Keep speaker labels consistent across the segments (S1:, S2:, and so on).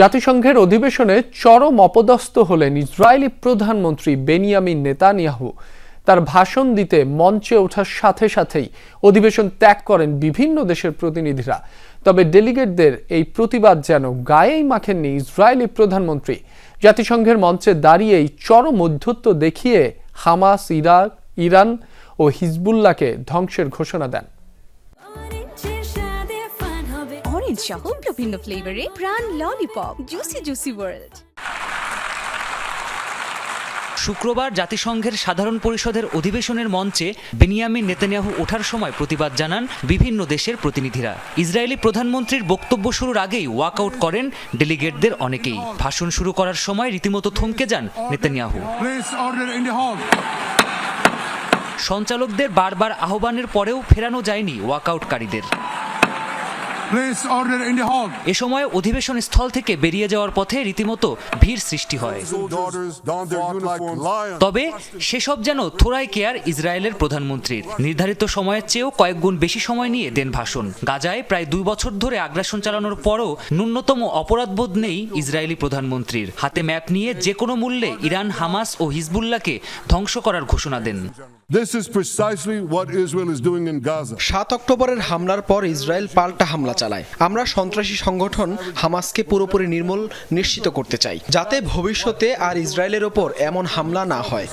S1: জাতিসংঘের অধিবেশনে চরম অপদস্থ হলেন ইসরায়েলি প্রধানমন্ত্রী বেনিয়ামিন নেতানিয়াহু তার ভাষণ দিতে মঞ্চে ওঠার সাথে সাথেই অধিবেশন ত্যাগ করেন বিভিন্ন দেশের প্রতিনিধিরা তবে ডেলিগেটদের এই প্রতিবাদ যেন গায়েই মাখেননি ইসরায়েলি প্রধানমন্ত্রী জাতিসংঘের মঞ্চে দাঁড়িয়েই চরম মধ্যত্ব দেখিয়ে হামাস ইরাক ইরান ও হিজবুল্লাহকে ধ্বংসের ঘোষণা দেন অরেঞ্জ সহ বিভিন্ন ফ্লেভারে প্রাণ
S2: ললিপপ জুসি জুসি ওয়ার্ল্ড শুক্রবার জাতিসংঘের সাধারণ পরিষদের অধিবেশনের মঞ্চে বেনিয়ামিন নেতানিয়াহু ওঠার সময় প্রতিবাদ জানান বিভিন্ন দেশের প্রতিনিধিরা ইসরায়েলি প্রধানমন্ত্রীর বক্তব্য শুরুর আগেই ওয়াকআউট করেন ডেলিগেটদের অনেকেই ভাষণ শুরু করার সময় রীতিমতো থমকে যান নেতানিয়াহু সঞ্চালকদের বারবার আহ্বানের পরেও ফেরানো যায়নি ওয়াকআউটকারীদের প্লেস অর্ডার এ সময় অধিবেশন স্থল থেকে বেরিয়ে যাওয়ার পথে রীতিমতো ভিড় সৃষ্টি হয় তবে সেসব যেন থোরাই কেয়ার ইসরায়েলের প্রধানমন্ত্রীর নির্ধারিত সময়ের চেয়েও কয়েক গুণ বেশি সময় নিয়ে দেন ভাষণ গাজায় প্রায় দুই বছর ধরে আগ্রাসন চালানোর পরও ন্যূনতম অপরাধবোধ নেই ইসরায়েলি প্রধানমন্ত্রীর হাতে ম্যাপ নিয়ে যে কোনো মূল্যে ইরান হামাস ও হিজবুল্লাহকে ধ্বংস করার ঘোষণা দেন
S3: সাত অক্টোবরের হামলার পর ইসরায়েল পাল্টা হামলা চালায় আমরা সন্ত্রাসী সংগঠন হামাসকে পুরোপুরি নির্মূল নিশ্চিত করতে চাই যাতে ভবিষ্যতে আর ইসরায়েলের ওপর এমন হামলা না হয়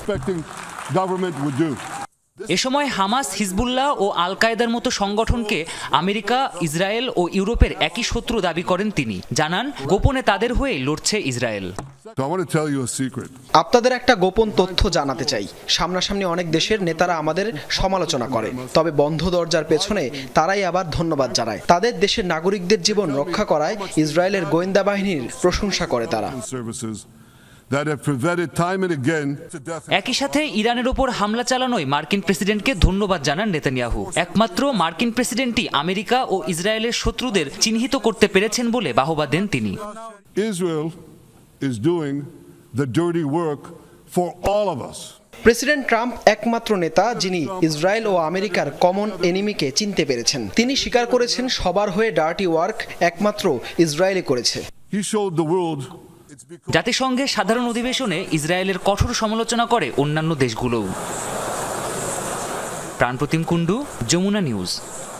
S2: এ সময় হামাস হিজবুল্লাহ ও আল কায়েদার মতো সংগঠনকে আমেরিকা ইসরায়েল ও ইউরোপের একই শত্রু দাবি করেন তিনি জানান গোপনে তাদের হয়ে লড়ছে ইসরায়েল
S4: আপনাদের একটা গোপন তথ্য জানাতে চাই সামনাসামনি অনেক দেশের নেতারা আমাদের সমালোচনা করে তবে বন্ধ দরজার পেছনে তারাই আবার ধন্যবাদ জানায় তাদের দেশের নাগরিকদের জীবন রক্ষা করায় ইসরায়েলের গোয়েন্দা বাহিনীর প্রশংসা করে তারা
S2: একই সাথে ইরানের ওপর হামলা চালানোয় মার্কিন প্রেসিডেন্টকে ধন্যবাদ জানান নেতানিয়াহু একমাত্র মার্কিন প্রেসিডেন্টই আমেরিকা ও ইসরায়েলের শত্রুদের চিহ্নিত করতে পেরেছেন বলে বাহবা দেন তিনি Israel is doing
S5: the dirty work for all of us. President Trump একমাত্র নেতা যিনি ইসরায়েল ও আমেরিকার কমন এনিমিকে চিনতে পেরেছেন তিনি স্বীকার করেছেন সবার হয়ে ডার্টি ওয়ার্ক একমাত্র ইসরায়েলে করেছে He showed the
S2: জাতিসংঘের সাধারণ অধিবেশনে ইসরায়েলের কঠোর সমালোচনা করে অন্যান্য দেশগুলোও প্রাণপ্রতিম কুণ্ডু যমুনা নিউজ